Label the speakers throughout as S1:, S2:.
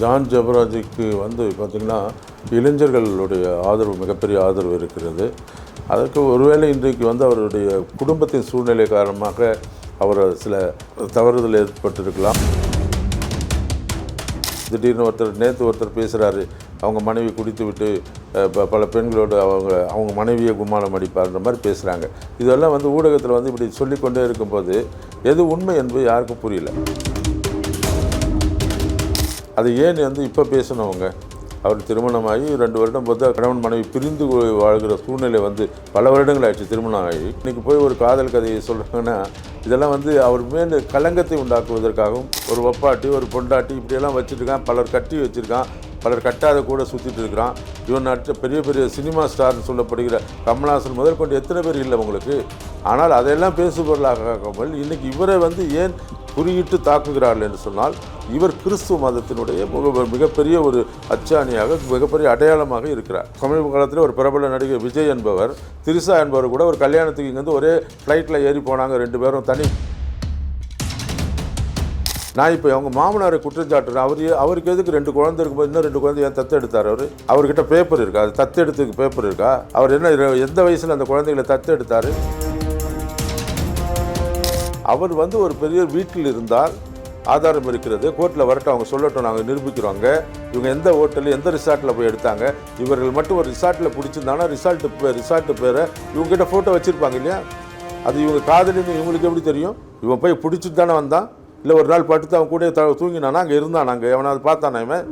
S1: John ஜபராஜுக்கு வந்து பார்த்திங்கன்னா இளைஞர்களுடைய ஆதரவு மிகப்பெரிய ஆதரவு இருக்கிறது. அதற்கு ஒருவேளை இன்றைக்கு வந்து அவருடைய குடும்பத்தின் சூழ்நிலை காரணமாக அவர் சில தவறுதல் ஏற்பட்டிருக்கலாம். திடீர்னு ஒருத்தர் நேற்று ஒருத்தர் பேசுகிறாரு அவங்க மனைவி குடித்து விட்டு ப- பல பெண்களோடு அவங்க அவங்க மனைவியை கும்மாளம் அடிப்பார்ன்ற மாதிரி பேசுகிறாங்க இதெல்லாம் வந்து ஊடகத்தில் வந்து இப்படி சொல்லிக்கொண்டே இருக்கும்போது எது உண்மை என்பது யாருக்கும் புரியல. அது ஏன் வந்து இப்போ பேசினவங்க? அவர் திருமணமாகி ரெண்டு வருடம் போது கணவன் மனைவி பிரிந்து வாழ்கிற சூழ்நிலை வந்து பல வருடங்கள் ஆயிடுச்சு திருமணம் ஆகி. இன்றைக்கி போய் ஒரு காதல் கதையை சொல்கிறாங்கன்னா இதெல்லாம் வந்து அவர் மேல் கலங்கத்தை உண்டாக்குவதற்காகவும் ஒரு ஒப்பாட்டி ஒரு பொண்டாட்டி இப்படியெல்லாம் வச்சுருக்கான் பலர் கட்டி வச்சுருக்கான் பலர் கட்டாத கூட சுற்றிட்டு இருக்கிறான். இவன் நடிச்ச பெரிய பெரிய சினிமா ஸ்டார்னு சொல்லப்படுகிற கமல்ஹாசன் முதல் கொண்டு எத்தனை பேர் இல்லை உங்களுக்கு? ஆனால் அதையெல்லாம் பேசுபொருளாகாமல் இன்றைக்கி இவரை வந்து ஏன் குறியிட்டு தாக்குகிறார்கள் என்று சொன்னால் இவர் கிறிஸ்துவ மதத்தினுடைய மிக மிகப்பெரிய ஒரு அச்சாணியாக மிகப்பெரிய அடையாளமாக இருக்கிறார். சமீப காலத்தில் ஒரு பிரபல நடிகர் விஜய் என்பவர் திரிசா என்பவர் கூட ஒரு கல்யாணத்துக்கு இங்கேருந்து ஒரே ஃப்ளைட்டில் ஏறி போனாங்க ரெண்டு பேரும் தனி. நான் இப்போ அவங்க மாமனாரை குற்றம் சாட்டுறேன் அவர் அவருக்கு எதுக்கு ரெண்டு குழந்தை இருக்கும்போது இன்னும் ரெண்டு குழந்தை ஏன் தத்து எடுத்தார் அவர்? அவர்கிட்ட பேப்பர் இருக்கா? அது தத்து எடுத்துக்கு பேப்பர் இருக்கா? அவர் என்ன எந்த வயசில் அந்த குழந்தைகளை தத்து எடுத்தார்? அவர் வந்து ஒரு பெரிய வீட்டில் இருந்தால் ஆதாரம் இருக்கிறது. கோர்ட்டில் வரட்டும் அவங்க சொல்லட்டும் நாங்கள் நிரூபிக்கிறோங்க இவங்க எந்த ஹோட்டல் எந்த ரிசார்ட்டில் போய் எடுத்தாங்க? இவர்கள் மட்டும் ஒரு ரிசார்ட்டில் பிடிச்சிருந்தாங்கன்னா ரிசார்ட்டு ரிசார்ட்டு பேரை இவங்ககிட்ட ஃபோட்டோ வச்சுருப்பாங்க இல்லையா? அது இவங்க காதலின்னு இவங்களுக்கு எப்படி தெரியும்? இவன் போய் பிடிச்சிட்டு தானே வந்தான். இல்லை ஒரு நாள் படுத்து அவன் கூட த தூங்கினானா? அங்கே இருந்தான்? அங்கே எவனாவது பார்த்தானா இவன்?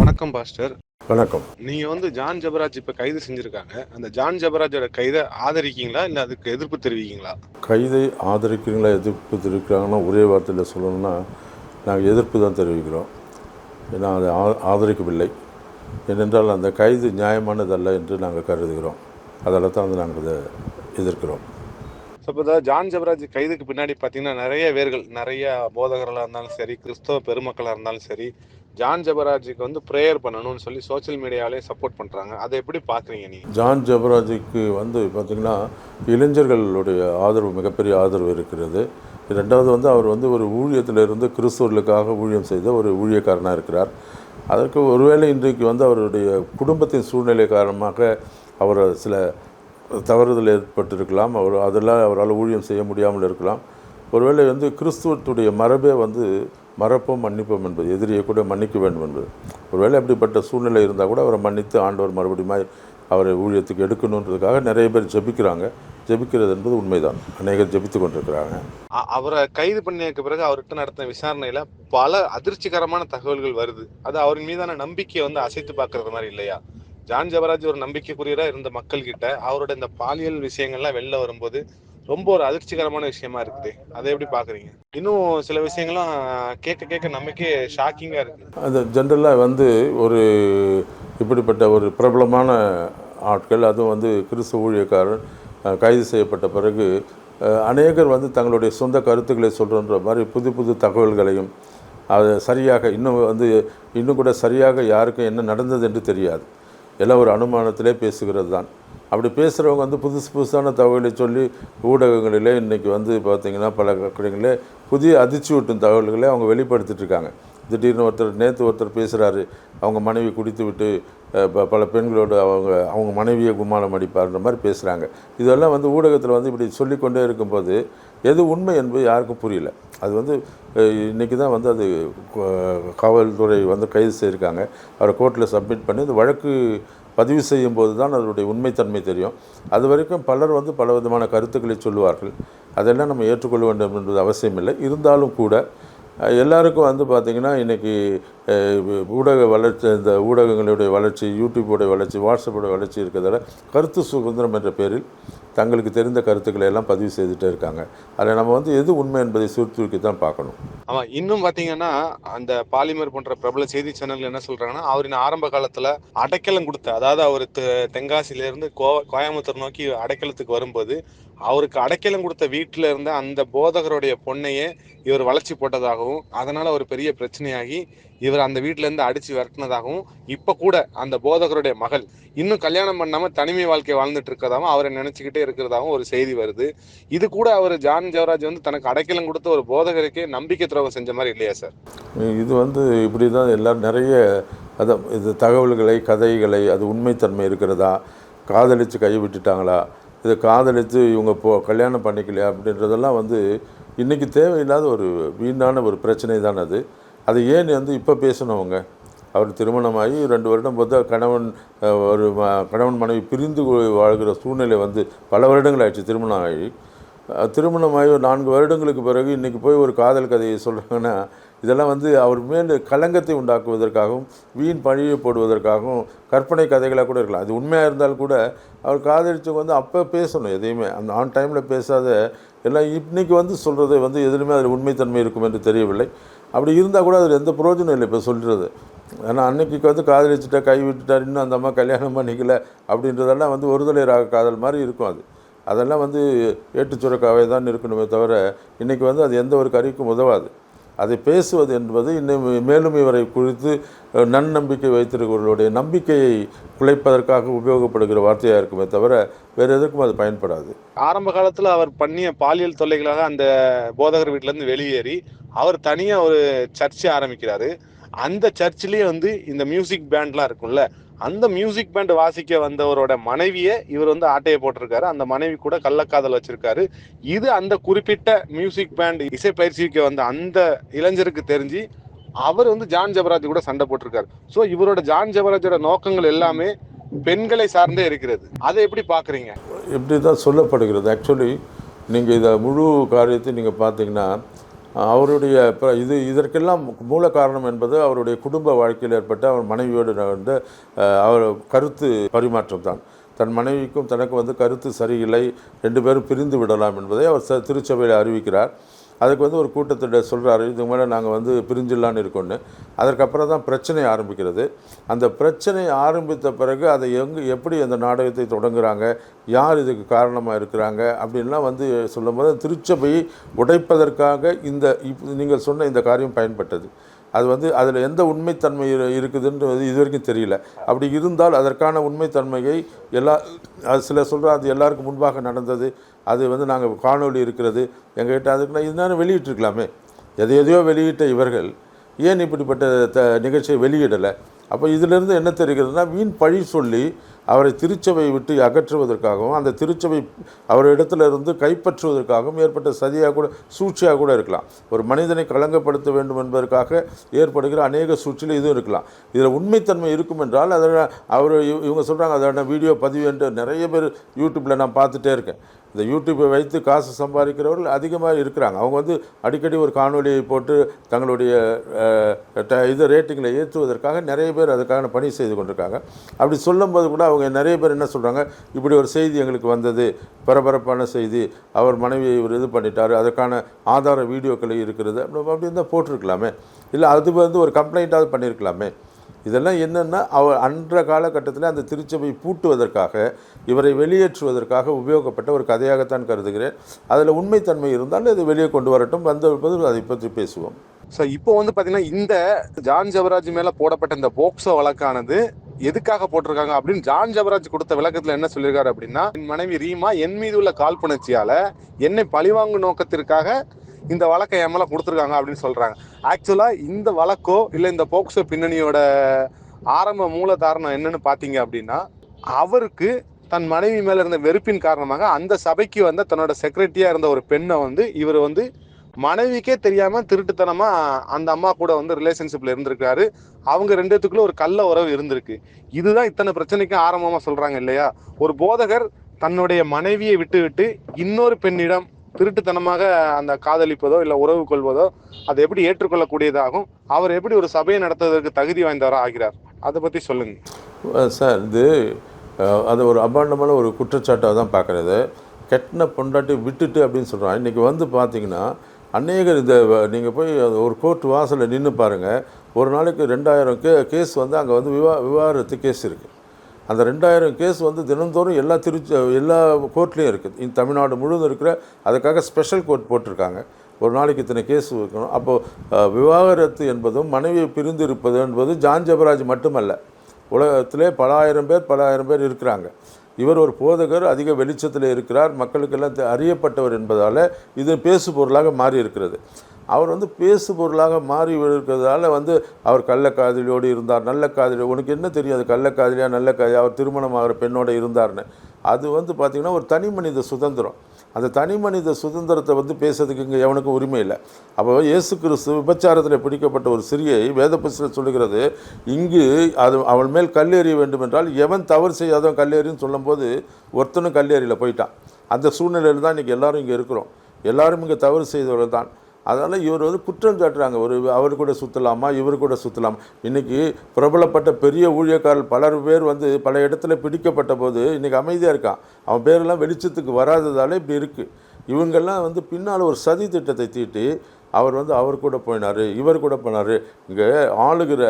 S2: வணக்கம் பாஸ்டர்.
S1: வணக்கம்.
S2: நீங்க வந்து ஜான் ஜபராஜ் இப்ப கைது செஞ்சிருக்காங்க. அந்த ஜான் ஜபராஜோட கைதை ஆதரிக்கீங்களா? இல்ல அதுக்கு எதிர்ப்பு தெரிவிக்கீங்களா?
S1: கைதை ஆதரிக்கிறீங்களா எதிர்ப்பு தெரிவிக்கிறாங்கன்னா ஒரே வார்த்தையில் சொல்லணும்னா நாங்கள் எதிர்ப்பு தான் தெரிவிக்கிறோம். ஏன்னா அதை ஆ- ஆதரிக்கவில்லை. ஏனென்றால் அந்த கைது நியாயமானதல்ல என்று நாங்கள் கருதுகிறோம். அதில் தான் வந்து நாங்கள் இதை எதிர்க்கிறோம்.
S2: ஸோ இப்போ ஜான் ஜபராஜ் கைதுக்கு பின்னாடி பார்த்தீங்கன்னா நிறைய வேர்கள் நிறைய போதகர்களாக இருந்தாலும் சரி கிறிஸ்தவ பெருமக்களாக இருந்தாலும் சரி ஜான் ஜபராஜுக்கு வந்து ப்ரேயர் பண்ணணும்னு சொல்லி சோஷியல் மீடியாவிலே சப்போர்ட் பண்றாங்க. அதை எப்படி பாக்குறீங்க நீங்க?
S1: ஜான் ஜெபராஜுக்கு வந்து பார்த்திங்கன்னா இளைஞர்களுடைய ஆதரவு மிகப்பெரிய ஆதரவு இருக்கிறது. ரெண்டாவது வந்து அவர் வந்து ஒரு ஊழியத்தில் இருந்து கிறிஸ்தவர்களுக்காக ஊழியம் செய்த ஒரு ஊழியக்காரனாக இருக்கிறார். அதற்கு ஒருவேளை இன்றைக்கு வந்து அவருடைய குடும்பத்தின் சூழ்நிலை காரணமாக அவர் சில தவறுதல் ஏற்பட்டிருக்கலாம். அவர் அதெல்லாம் அவரால் ஊழியம் செய்ய முடியாமல் இருக்கலாம். ஒருவேளை வந்து கிறிஸ்துவத்துடைய மரபே வந்து மறப்போம் மன்னிப்போம் என்பது எதிரியை கூட மன்னிக்க வேண்டும் என்பது. ஒருவேளை அப்படிப்பட்ட சூழ்நிலை இருந்தால் கூட அவரை மன்னித்து ஆண்டவர் மறுபடியும் அவரை ஊழியத்துக்கு எடுக்கணுன்றதுக்காக நிறைய பேர் ஜெபிக்கிறாங்க. ஜெபிக்கிறது என்பது உண்மைதான். அநேகர் ஜெபித்து கொண்டிருக்கிறாங்க.
S2: அவரை கைது பண்ணியதுக்கு பிறகு அவர்கிட்ட நடத்தின விசாரணையில பல அதிர்ச்சிகரமான தகவல்கள் வருது. அது அவரின் மீதான நம்பிக்கையை வந்து அசைத்து பார்க்கறது மாதிரி இல்லையா? ஜான் ஜபராஜ் ஒரு நம்பிக்கைக்குரியரா இருந்த மக்கள் கிட்ட அவரோட இந்த பாலியல் விஷயங்கள்லாம் வெளில வரும்போது ரொம்ப ஒரு அதிர்ச்சிகரமான விஷயமா இருக்குது. அதை எப்படி பாக்குறீங்க இன்னும் சில விஷயங்கள்லாம் கேட்க கேட்க நமக்கே ஷாக்கிங்கா இருக்கு.
S1: அது ஜென்ரலாக வந்து ஒரு இப்படிப்பட்ட ஒரு பிரபலமான ஆட்கள் அதுவும் வந்து கிறிஸ்துவ ஊழியக்காரர் அஹ், கைது செய்யப்பட்ட பிறகு அநேகர் வந்து தங்களுடைய சொந்த கருத்துக்களை சொல்கிறன்ற மாதிரி புது புது தகவல்களையும் அது சரியாக இன்னும் வந்து இன்னும் கூட சரியாக யாருக்கும் என்ன நடந்தது என்று தெரியாது. எல்லாம் ஒரு அனுமானத்திலே பேசுகிறது தான். அப்படி பேசுகிறவங்க வந்து புதுசு புதுசான தகவலை சொல்லி ஊடகங்களிலே இன்றைக்கி வந்து பார்த்திங்கன்னா பல கடைகளிலே புதிய அதிர்ச்சி ஊட்டும் தகவல்களை அவங்க வெளிப்படுத்திட்டுருக்காங்க திடீர்னு ஒருத்தர் நேற்று ஒருத்தர் பேசுகிறாரு அவங்க மனைவி குடித்து விட்டு ப- பல பெண்களோடு அவங்க அவங்க மனைவியை கும்மாளம் அடிப்பார்ன்ற மாதிரி பேசுகிறாங்க இதெல்லாம் வந்து ஊடகத்தில் வந்து இப்படி சொல்லிக்கொண்டே இருக்கும்போது எது உண்மை என்பது யாருக்கும் புரியல. அது வந்து இன்றைக்கி தான் வந்து அது காவல்துறை வந்து கைது செய்திருக்காங்க. அவரை கோர்ட்டில் சப்மிட் பண்ணி இந்த வழக்கு பதிவு செய்யும் போது தான் அதனுடைய உண்மைத்தன்மை தெரியும். அது வரைக்கும் பலர் வந்து பல விதமான கருத்துக்களை சொல்லுவார்கள். அதெல்லாம் நம்ம ஏற்றுக்கொள்ள வேண்டும் என்பது அவசியம் இல்லை இருந்தாலும் கூட எல்லாருக்கும் வந்து பார்த்திங்கன்னா இன்றைக்கி ஊடக வளர்ச்சி இந்த ஊடகங்களுடைய வளர்ச்சி யூடியூப்போடைய வளர்ச்சி வாட்ஸ்அப்போடைய வளர்ச்சி இருக்கிறதால கருத்து சுதந்திரம் என்ற பேரில் தங்களுக்கு தெரிந்த கருத்துக்களை எல்லாம் பதிவு செய்துட்டே இருக்காங்க. அதில் நம்ம வந்து எது உண்மை என்பதை சுருத்தூக்கி தான் பார்க்கணும்.
S2: ஆமாம் இன்னும் பார்த்தீங்கன்னா அந்த பாலிமர் போன்ற பிரபல செய்தி சேனல் என்ன சொல்கிறாங்கன்னா அவரின் ஆரம்ப காலத்தில் அடைக்கலம் கொடுத்த அதாவது அவர் தெ- தென்காசியிலேருந்து கோ கோயம்புத்தூர் நோக்கி அடைக்கலத்துக்கு வரும்போது அவருக்கு அடைக்கலம் கொடுத்த வீட்டில் இருந்த அந்த போதகருடைய பொண்ணையே இவர் வளர்ச்சி போட்டதாகவும் அதனால் ஒரு பெரிய பிரச்சனையாகி இவர் அந்த வீட்டிலேருந்து அடித்து விரட்டினதாகவும் இப்போ கூட அந்த போதகருடைய மகள் இன்னும் கல்யாணம் பண்ணாமல் தனிமை வாழ்க்கை வாழ்ந்துட்டு இருக்கிறதாகவும் அவரை நினச்சிக்கிட்டே இருக்கிறதாகவும் ஒரு செய்தி வருது. இது கூட அவர் ஜான் ஜெவராஜ் வந்து தனக்கு அடைக்கலம் கொடுத்த ஒரு போதகருக்கே நம்பிக்கை துரோகம் செஞ்ச மாதிரி இல்லையா சார்?
S1: இது வந்து இப்படி தான் எல்லாரும் நிறைய அதை இது தகவல்களை கதைகளை அது உண்மைத்தன்மை இருக்கிறதா? காதலித்து கை விட்டுட்டாங்களா இதை காதலித்து இவங்க போ கல்யாணம் பண்ணிக்கலையா அப்படின்றதெல்லாம் வந்து இன்றைக்கி தேவையில்லாத ஒரு வீணான ஒரு பிரச்சனை தான் அது. அது ஏன் வந்து இப்போ பேசணவங்க அவர் திருமணமாகி ரெண்டு வருடம் பார்த்தா கணவன் ஒரு கணவன் மனைவி பிரிந்து வாழ்கிற சூழ்நிலை வந்து பல வருடங்கள் ஆயிடுச்சு திருமணம் ஆகி திருமணமாகி ஒரு நான்கு வருடங்களுக்கு பிறகு இன்றைக்கி போய் ஒரு காதல் கதையை சொல்கிறாங்கன்னா இதெல்லாம் வந்து அவர் மேல் களங்கத்தை உண்டாக்குவதற்காகவும் வீண் பழியை போடுவதற்காகவும் கற்பனை கதைகளாக கூட இருக்கலாம். அது உண்மையாக இருந்தால் கூட அவர் காதலிச்சவங்க வந்து அப்போ பேசணும் எதையுமே. அந்த ஆன் டைமில் பேசாத எல்லாம் இன்னைக்கு வந்து சொல்கிறது வந்து எதுலையுமே அதில் உண்மைத்தன்மை இருக்கும் என்று தெரியவில்லை. அப்படி இருந்தால் கூட அதில் எந்த பிரயோஜனம் இல்லை இப்போ சொல்கிறது ஏன்னா அன்னைக்கு வந்து காதலிச்சுட்டா கை விட்டுட்டார் இன்னும் அந்த அம்மா கல்யாணம் பண்ணிக்கல அப்படின்றதெல்லாம் வந்து ஒருதலை ராக காதல் மாதிரி இருக்கும் அது. அதெல்லாம் வந்து ஏட்டுச்சுரக்காவே தான் இருக்கணுமே தவிர இன்றைக்கி வந்து அது எந்த ஒரு கருவிக்கும் உதவாது. அதை பேசுவது என்பது இன்னும் மேலும் இவரை குறித்து நன்னம்பிக்கை வைத்திருக்கிறவர்களுடைய நம்பிக்கையை குலைப்பதற்காக உபயோகப்படுகிற வார்த்தையாக இருக்குமே தவிர வேறு எதுக்கும் அது பயன்படாது.
S2: ஆரம்ப காலத்தில் அவர் பண்ணிய பாலியல் தொல்லைகளாக அந்த போதகர் வீட்டிலேருந்து இருந்து வெளியேறி அவர் தனியாக ஒரு சர்ச்சை ஆரம்பிக்கிறாரு. அந்த சர்ச்சிலேயே வந்து இந்த மியூசிக் பேண்ட்லாம் இருக்கும்ல அந்த மியூசிக் பேண்ட் வாசிக்க வந்தவரோட மனைவியை இவர் வந்து ஆட்டையை போட்டிருக்காரு. அந்த மனைவி கூட கள்ளக்காதல் வச்சிருக்காரு. இது அந்த குறிப்பிட்ட மியூசிக் பேண்ட் இசை பயிற்சிக்க வந்த அந்த இளைஞருக்கு தெரிஞ்சு அவர் வந்து ஜான் ஜபராஜ் கூட சண்டை போட்டிருக்காரு. ஸோ இவரோட ஜான் ஜபராஜோட நோக்கங்கள் எல்லாமே பெண்களை சார்ந்தே இருக்கிறது. அதை எப்படி பார்க்குறீங்க?
S1: இப்படி தான் சொல்லப்படுகிறது. ஆக்சுவலி நீங்கள் இதை முழு காரியத்தை நீங்கள் பார்த்தீங்கன்னா அவருடைய இது இதற்கெல்லாம் மூல காரணம் என்பது அவருடைய குடும்ப வாழ்க்கையில் ஏற்பட்ட அவர் மனைவியோடு வந்து அவர் கருத்து பரிமாற்றம் தான். தன் மனைவிக்கும் தனக்கு வந்து கருத்து சரியில்லை ரெண்டு பேரும் பிரிந்து விடலாம் என்பதை அவர் ச திருச்சபையில் அறிவிக்கிறார். அதுக்கு வந்து ஒரு கூட்டத்திட்ட சொல்கிறாரு இதுக்கு மேலே நாங்கள் வந்து பிரிஞ்சிடலான்னு இருக்கோன்னு அதற்கப்புறம் தான் பிரச்சனை ஆரம்பிக்கிறது. அந்த பிரச்சனை ஆரம்பித்த பிறகு அதை எங்கு எப்படி அந்த நாடகத்தை தொடங்குகிறாங்க யார் இதுக்கு காரணமாக இருக்கிறாங்க அப்படின்லாம் வந்து சொல்லும்போது திருச்சபையை உடைப்பதற்காக இந்த இப் நீங்கள் சொன்ன இந்த காரியம் பயன்பட்டது. அது வந்து அதில் எந்த உண்மைத்தன்மை இருக்குதுன்றது இது வரைக்கும் தெரியல. அப்படி இருந்தால் அதற்கான உண்மைத்தன்மையை எல்லா அது சில சொல்கிற அது எல்லாருக்கும் முன்பாக நடந்தது அது வந்து நாங்கள் காணொளி இருக்கிறது எங்ககிட்ட அதுக்கு இதுதான் வெளியிட்டிருக்கலாமே. எதை எதையோ வெளியிட்ட இவர்கள் ஏன் இப்படிப்பட்ட த நிகழ்ச்சியை வெளியிடலை? அப்போ இதிலிருந்து என்ன தெரிகிறதுனா வீண் பழி சொல்லி அவரை திருச்சபையை விட்டு அகற்றுவதற்காகவும் அந்த திருச்சபை அவரிடத்திலிருந்து கைப்பற்றுவதற்காகவும் ஏற்பட்ட சதியாக கூட சூழ்ச்சியாக கூட இருக்கலாம். ஒரு மனிதனை களங்கப்படுத்த வேண்டும் என்பதற்காக ஏற்படுகிற அநேக சூழ்ச்சியில் இதுவும் இருக்கலாம். இதில் உண்மைத்தன்மை இருக்கும் என்றால் அதில் அவர் இவ- இவங்க சொல்கிறாங்க அதோட வீடியோ பதிவு என்று நிறைய பேர் யூடியூப்பில் நான் பார்த்துட்டே இருக்கேன். இந்த யூடியூப்பை வைத்து காசு சம்பாதிக்கிறவர்கள் அதிகமாக இருக்கிறாங்க. அவங்க வந்து அடிக்கடி ஒரு காணொலியை போட்டு தங்களுடைய ட- இது ரேட்டிங்கில் ஏற்றுவதற்காக நிறைய பேர் அதுக்கான பணி செய்து கொண்டிருக்காங்க. அப்படி சொல்லும்போது கூட அவங்க நிறைய பேர் என்ன சொல்கிறாங்க இப்படி ஒரு செய்தி எங்களுக்கு வந்தது பரபரப்பான செய்தி அவர் மனைவியை இவர் இது பண்ணிட்டார் அதற்கான ஆதார வீடியோக்கள் இருக்கிறது அப்படி அப்படி இருந்தால் போட்டிருக்கலாமே. இல்லை அது வந்து ஒரு கம்ப்ளைண்ட்டாவது பண்ணியிருக்கலாமே இதெல்லாம் என்னென்னா அவர் அன்ற காலகட்டத்தில் அந்த திருச்சபை பூட்டுவதற்காக இவரை வெளியேற்றுவதற்காக உபயோகப்பட்ட ஒரு கதையாகத்தான் கருதுகிறேன். அதில் உண்மைத்தன்மை இருந்தாலும் இதை வெளியே கொண்டு வரட்டும் வந்த அதை பற்றி பேசுவோம்.
S2: ஸோ இப்போ வந்து பார்த்தீங்கன்னா இந்த ஜான் ஜவராஜ் மேலே போடப்பட்ட இந்த போக்சோ வழக்கானது எதுக்காக போட்டிருக்காங்க அப்படின்னு ஜான் ஜவராஜ் கொடுத்த விளக்கத்தில் என்ன சொல்லியிருக்காரு அப்படின்னா என் மனைவி ரீமா என் மீது உள்ள காழ்ப்புணர்ச்சியால என்னை பழிவாங்கும் நோக்கத்திற்காக இந்த வழக்கை என் கொடுத்துருக்காங்க அப்படின்னு சொல்கிறாங்க ஆக்சுவலாக இந்த வழக்கோ இல்லை இந்த போக்சோ பின்னணியோட ஆரம்ப மூல காரணம் என்னன்னு பார்த்தீங்க அப்படின்னா அவருக்கு தன் மனைவி மேலே இருந்த வெறுப்பின் காரணமாக அந்த சபைக்கு வந்த தன்னோட செக்ரட்டரியாக இருந்த ஒரு பெண்ணை வந்து இவர் வந்து மனைவிக்கே தெரியாமல் திருட்டுத்தனமாக அந்த அம்மா கூட வந்து ரிலேஷன்ஷிப்பில் இருந்திருக்காரு. அவங்க ரெண்டுத்துக்குள்ள ஒரு கள்ள உறவு இருந்திருக்கு. இதுதான் இத்தனை பிரச்சனைக்கு ஆரம்பமாக சொல்கிறாங்க இல்லையா? ஒரு போதகர் தன்னுடைய மனைவியை விட்டுவிட்டு இன்னொரு பெண்ணிடம் திருட்டுத்தனமாக அந்த காதலிப்பதோ இல்லை உறவு கொள்வதோ அதை எப்படி ஏற்றுக்கொள்ளக்கூடியதாகும்? அவர் எப்படி ஒரு சபையை நடத்துவதற்கு தகுதி வாய்ந்தவராக ஆகிறார்? அதை பற்றி சொல்லுங்க.
S1: சார் இது அது ஒரு அபாண்டமான ஒரு குற்றச்சாட்டாக தான் பார்க்குறது கெட்டின பொண்டாட்டி விட்டுட்டு அப்படின்னு சொல்கிறான் இன்றைக்கி வந்து பார்த்தீங்கன்னா அநேகர் இந்த நீங்கள் போய் அது ஒரு கோர்ட் வாசலில் நின்று பாருங்கள் ஒரு நாளைக்கு ரெண்டாயிரம் கே கேஸ் வந்து அங்கே வந்து விவா விவாகரத்து கேஸ் இருக்குது அந்த ரெண்டாயிரம் கேஸ் வந்து தினந்தோறும் எல்லா திருச்சி எல்லா கோர்ட்லேயும் இருக்குது. இந்த தமிழ்நாடு முழுவதும் இருக்கிற அதுக்காக ஸ்பெஷல் கோர்ட் போட்டிருக்காங்க. ஒரு நாளைக்கு இத்தனை கேஸ் இருக்கணும் அப்போது விவாகரத்து என்பதும் மனைவியை பிரிந்து இருப்பது என்பது ஜான் ஜபராஜ் மட்டுமல்ல. உலகத்திலே பல ஆயிரம் பேர் பல ஆயிரம் பேர் இருக்கிறாங்க. இவர் ஒரு போதகர் அதிக வெளிச்சத்தில் இருக்கிறார். மக்களுக்கெல்லாம் தெ- அறியப்பட்டவர் என்பதால் இது பேசு பொருளாக மாறி இருக்கிறது அவர் வந்து பேசு பொருளாக மாறி இருக்கிறதால வந்து அவர் கள்ளக்காதலியோடு இருந்தார் நல்ல காதலி. உனக்கு என்ன தெரியும் அது கள்ளக்காதலியா நல்ல காதலி அவர் திருமணமாகிற பெண்ணோட இருந்தார்னு. அது வந்து பார்த்திங்கன்னா ஒரு தனி மனித சுதந்திரம். அந்த தனி மனித சுதந்திரத்தை வந்து பேசுறதுக்கு இங்கே எவனுக்கும் உரிமை இல்லை. அப்போ இயேசு கிறிஸ்து விபச்சாரத்தில் பிடிக்கப்பட்ட ஒரு சிறியை வேத புஸ்தகம் சொல்லுகிறது இங்கு அது அவள் மேல் கல்லேறிய வேண்டும் என்றால் எவன் தவறு செய்யாதவன் கல்லேறின்னு சொல்லும்போது ஒருத்தனும் கல்லேறியில் போயிட்டான். அந்த சூழ்நிலையில் தான் இன்றைக்கி எல்லாரும் இங்கே இருக்கிறோம். எல்லாரும் இங்கே தவறு செய்தவர்கள் தான் அதனால் இவர் வந்து குற்றம் சாட்டுறாங்க. ஒரு அவர் கூட சுற்றலாமா இவர் கூட சுற்றலாமா இன்றைக்கி பிரபலப்பட்ட பெரிய ஊழியக்காரர் பலர் பேர் வந்து பல இடத்துல பிடிக்கப்பட்ட போது இன்றைக்கி அமைதியாக இருக்கான். அவன் பேரெல்லாம் வெளிச்சத்துக்கு வராததால் இப்படி இருக்குது இவங்கெல்லாம் வந்து பின்னால் ஒரு சதி திட்டத்தை தீட்டி அவர் வந்து அவர் கூட போயினார் இவர் கூட போனார். இங்கே ஆளுகிற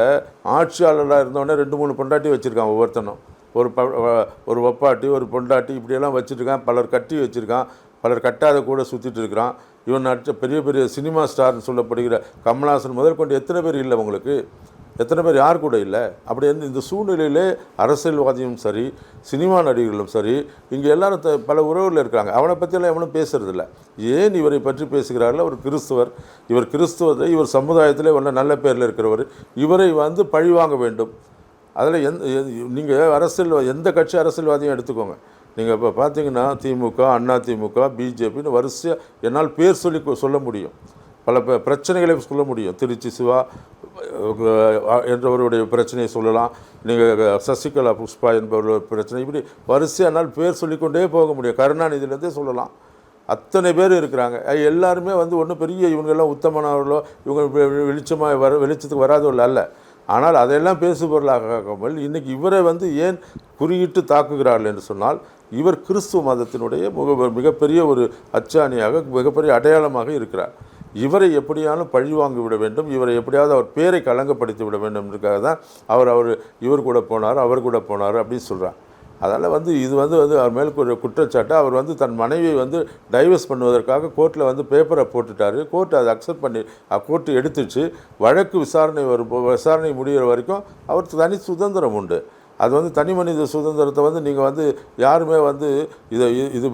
S1: ஆட்சியாளராக இருந்தோடனே ரெண்டு மூணு பொண்டாட்டி வச்சுருக்கான் ஒவ்வொருத்தனும். ஒரு ப ஒரு ஒப்பாட்டி ஒரு பொண்டாட்டி இப்படியெல்லாம் வச்சுருக்கான். பலர் கட்டி வச்சுருக்கான். பலர் கட்டாத கூட சுற்றிட்டு இருக்கிறான். இவன் நடிச்ச பெரிய பெரிய சினிமா ஸ்டார்னு சொல்லப்படுகிற கமல்ஹாசன் முதல் கொண்டு எத்தனை பேர் இல்லை உங்களுக்கு? எத்தனை பேர் யார் கூட இல்லை? அப்படி வந்து இந்த சூழ்நிலையிலே அரசியல்வாதியும் சரி சினிமா நடிகர்களும் சரி இங்கே எல்லாரும் த- பல உறவுகள் இருக்காங்க. அவனை பற்றியெல்லாம் எவனும் பேசுறதில்ல. ஏன் இவரை பற்றி பேசுகிறார்கள்? அவர் கிறிஸ்துவர். இவர் கிறிஸ்துவர் இவர் சமுதாயத்திலே ஒன்று நல்ல பேரில் இருக்கிறவர். இவரை வந்து பழிவாங்க வேண்டும். அதில் எந் நீங்கள் அரசியல் எந்த கட்சி அரசியல்வாதியும் எடுத்துக்கோங்க. நீங்கள் இப்போ பார்த்தீங்கன்னா திமுக அண்ணா திமுக பிஜேபின்னு வரிசையாக என்னால் பேர் சொல்லி கொ- சொல்ல முடியும். பல ப- பிரச்சனைகளை சொல்ல முடியும். திருச்சி சிவா என்றவருடைய பிரச்சனையை சொல்லலாம். நீங்கள் சசிகலா புஷ்பா என்பவருடைய பிரச்சனை. இப்படி வரிசையாக என்னால் பேர் சொல்லிக்கொண்டே போக முடியும். கருணாநிதியிலேருந்தே சொல்லலாம். அத்தனை பேர் இருக்கிறாங்க. எல்லாருமே வந்து ஒன்றும் பெரிய இவங்கெல்லாம் உத்தமனவர்களோ இவங்க வெளிச்சமாக வர வெளிச்சத்துக்கு வராதவர்கள் அல்ல. ஆனால் அதையெல்லாம் பேசுபொருளாக இன்றைக்கி இவரை வந்து ஏன் குறியிட்டு தாக்குகிறார்கள் என்று சொன்னால் இவர் கிறிஸ்துவ மதத்தினுடைய முக மிகப்பெரிய ஒரு அச்சாணியாக மிகப்பெரிய அடையாளமாக இருக்கிறார். இவரை எப்படியாலும் பழிவாங்கி விட வேண்டும். இவரை எப்படியாவது அவர் பேரை களங்கப்படுத்தி விட வேண்டும்ன்றக்காக தான் அவர் அவர் இவர் கூட போனார் அவர் கூட போனார் அப்படின்னு சொல்கிறார் அதனால் வந்து இது வந்து வந்து அவர் மேல் ஒரு குற்றச்சாட்டு. அவர் வந்து தன் மனைவியை வந்து டைவர்ஸ் பண்ணுவதற்காக கோர்ட்டில் வந்து பேப்பரை போட்டுட்டார். கோர்ட் அதை அக்செப்ட் பண்ணி கோர்ட்டு எடுத்துச்சு. வழக்கு விசாரணை வரும் விசாரணை முடிகிற வரைக்கும் அவருக்கு தனி சுதந்திரம் உண்டு. அது வந்து தனி மனித சுதந்திரத்தை வந்து நீங்கள் வந்து யாருமே வந்து இதை இது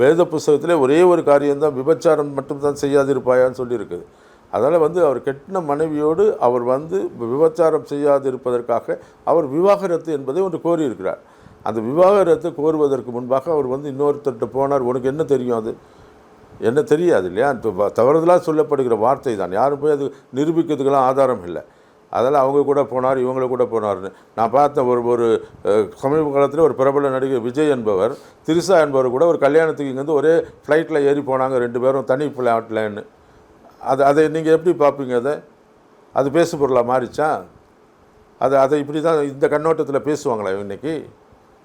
S1: வேத புஸ்தகத்திலே ஒரே ஒரு காரியம்தான் விபச்சாரம் மட்டும்தான் செய்யாதிருப்பாயான்னு சொல்லியிருக்குது. அதனால் வந்து அவர் கெட்டின மனைவியோடு அவர் வந்து விபச்சாரம் செய்யாதிருப்பதற்காக அவர் விவாகரத்து என்பதை ஒன்று கோரியிருக்கிறார். அந்த விவாகரத்து கோருவதற்கு முன்பாக அவர் வந்து இன்னொருத்தர்கிட்ட போனார் உனக்கு என்ன தெரியும் அது? என்ன தெரியாது இல்லையா? தவறுதலாக சொல்லப்படுகிற வார்த்தை தான். யாரும் போய் அது நிரூபிக்கிறதுக்கெல்லாம் ஆதாரம் இல்லை. அதெல்லாம் அவங்க கூட போனார் இவங்கள கூட போனார்னு. நான் பார்த்த ஒரு ஒரு சமீப காலத்தில் ஒரு பிரபல நடிகர் விஜய் என்பவர் திரிசா என்பவர் கூட ஒரு கல்யாணத்துக்கு இங்கேருந்து ஒரே ஃப்ளைட்டில் ஏறி போனாங்க ரெண்டு பேரும் தனி ஃப்ளாட்லன்னு அது அதை நீங்கள் எப்படி பார்ப்பீங்க அதை? அது பேசு பொருளாக மாறிச்சா? அது அதை இப்படி தான் இந்த கண்ணோட்டத்தில் பேசுவாங்களா இன்னைக்கு?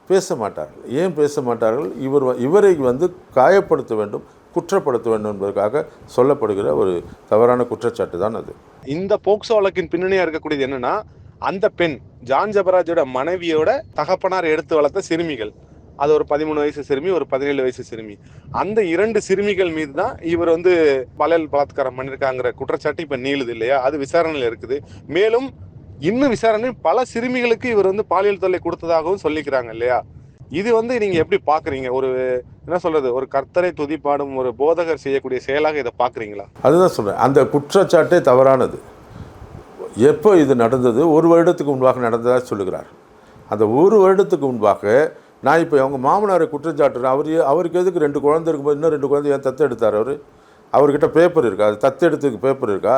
S1: பேச மாட்டார்கள். ஏன் பேச மாட்டார்கள்? இவர் வ- இவரை வந்து காயப்படுத்த வேண்டும் குற்றப்படுத்த வேண்டும் என்பதற்காக சொல்லப்படுகிற ஒரு தவறான குற்றச்சாட்டு தான் அது.
S2: இந்த போக்சோ வழக்கின் பின்னணியா இருக்கக்கூடியது என்னன்னா அந்த பெண் ஜான் ஜபராஜோட மனைவியோட தகப்பனார் எடுத்து வளர்த்த சிறுமிகள். அது ஒரு பதிமூணு வயசு சிறுமி ஒரு பதினேழு வயசு சிறுமி. அந்த இரண்டு சிறுமிகள் மீது தான் இவர் வந்து பலல் பலாத்காரம் பண்ணியிருக்காங்கிற குற்றச்சாட்டு இப்போ நீளுது இல்லையா? அது விசாரணையில் இருக்குது. மேலும் இன்னும் விசாரணை பல சிறுமிகளுக்கு இவர் வந்து பாலியல் தொல்லை கொடுத்ததாகவும் சொல்லிக்கிறாங்க இல்லையா? இது வந்து நீங்க எப்படி பாக்குறீங்க? ஒரு என்ன சொல்றது? ஒரு கர்த்தரை துதிப்பாடும் ஒரு போதகர் செய்யக்கூடிய செயலாக இதை பாக்குறீங்களா?
S1: அதுதான் சொல்கிறேன் அந்த குற்றச்சாட்டே தவறானது. எப்போ இது நடந்தது? ஒரு வருடத்துக்கு முன்பாக நடந்ததாக சொல்லுகிறார். அந்த ஒரு வருடத்துக்கு முன்பாக நான் இப்போ அவங்க மாமனாரை குற்றச்சாட்டுறேன் அவர் அவருக்கு எதுக்கு ரெண்டு குழந்தை இருக்கும்போது இன்னும் ரெண்டு குழந்தை ஏன் தத்து எடுத்தார் அவர்? அவர்கிட்ட பேப்பர் இருக்கா? அது தத்து எடுத்ததுக்கு பேப்பர் இருக்கா?